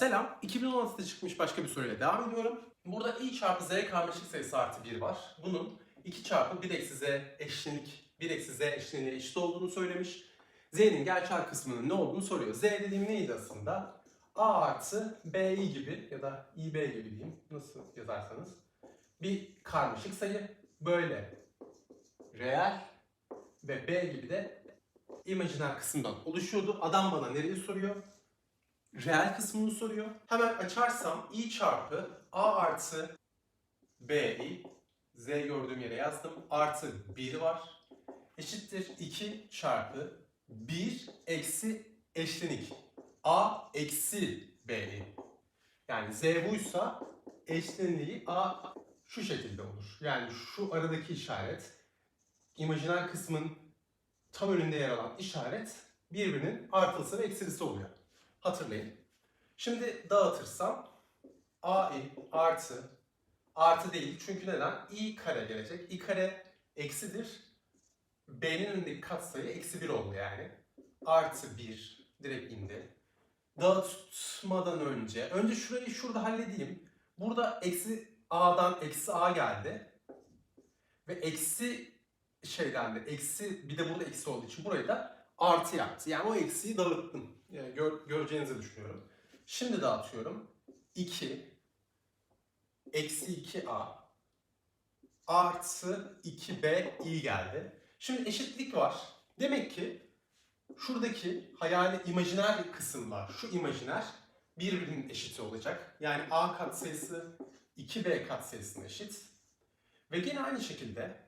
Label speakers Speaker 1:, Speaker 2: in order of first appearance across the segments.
Speaker 1: Selam. 2016'da çıkmış başka bir soruyla devam ediyorum. Burada i çarpı z karmaşık sayısı artı 1 var. Bunun 2 çarpı 1 eksi z eşlenik, 1 eksi z eşleniğine eşit olduğunu söylemiş. Z'nin gerçel kısmının ne olduğunu soruyor. Z dediğim neydi aslında? A artı BI gibi ya da IB gibi diyeyim. Nasıl yazarsanız. Bir karmaşık sayı. Böyle reel ve B gibi de imajiner kısımdan oluşuyordu. Adam bana nereyi soruyor? Reel kısmını soruyor. Hemen açarsam i çarpı a artı bi z gördüğüm yere yazdım. Artı 1 var. Eşittir 2 çarpı 1 eksi eşlenik. a eksi bi. Yani z buysa eşleniği a şu şekilde olur. Yani şu aradaki işaret imajiner kısmın tam önünde yer alan işaret birbirinin artılısı ve eksilisi oluyor. Hatırlayın. Şimdi dağıtırsam AI artı artı değil çünkü neden? i kare gelecek. i kare eksidir. B'nin önündeki katsayı eksi 1 oldu yani. Artı 1 direkt indi. Dağıtmadan önce, önce şurayı şurada halledeyim. Burada eksi a'dan eksi a geldi. Ve eksi şeyden de eksi bir de burada eksi olduğu için burayı da artı yaptı. Yani o eksiği dağıttım. Yani gör- göreceğinizi düşünüyorum. Şimdi dağıtıyorum. 2 eksi 2a artı 2b i geldi. Şimdi eşitlik var. Demek ki şuradaki hayali imajiner kısımlar, şu imajiner birbirinin eşiti olacak. Yani a katsayısı 2b katsayısına eşit. Ve gene aynı şekilde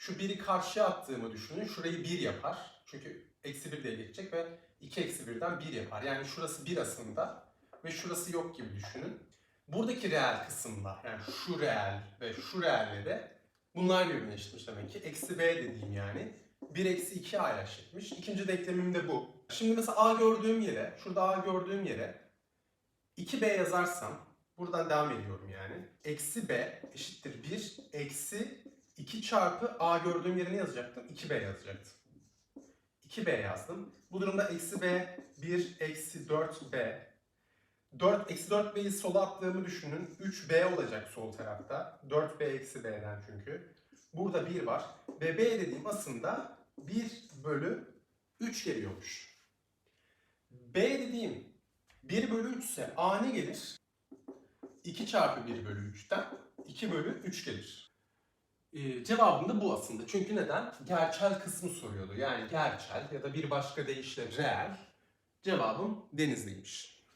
Speaker 1: şu biri karşıya attığımı düşünün. Şurayı 1 yapar. Çünkü eksi 1 diye geçecek ve 2 eksi 1'den 1 yapar. Yani şurası 1 aslında ve şurası yok gibi düşünün. Buradaki reel kısımla yani şu reel ve şu reelle de bunlar birbirine eşitmiş demek ki. Eksi b dediğim yani 1 eksi 2 a eşitmiş. İkinci denklemim de bu. Şimdi mesela a gördüğüm yere, şurada a gördüğüm yere 2b yazarsam buradan devam ediyorum yani. Eksi b eşittir 1 eksi 2 çarpı a gördüğüm yere ne yazacaktım? 2b yazacaktım. 2b yazdım. Bu durumda eksi b 1 eksi 4b 4 eksi 4b'yi sola attığımı düşünün. 3b olacak sol tarafta. 4b eksi b'den çünkü. Burada 1 var. Ve b dediğim aslında 1 bölü 3 geliyormuş. b dediğim 1 bölü 3 ise a ne gelir? 2 çarpı 1 bölü 3'ten 2 bölü 3 gelir. Ee, cevabım da bu aslında. Çünkü neden? Gerçel kısmı soruyordu. Yani gerçel ya da bir başka deyişle reel. Cevabım Denizli'ymiş.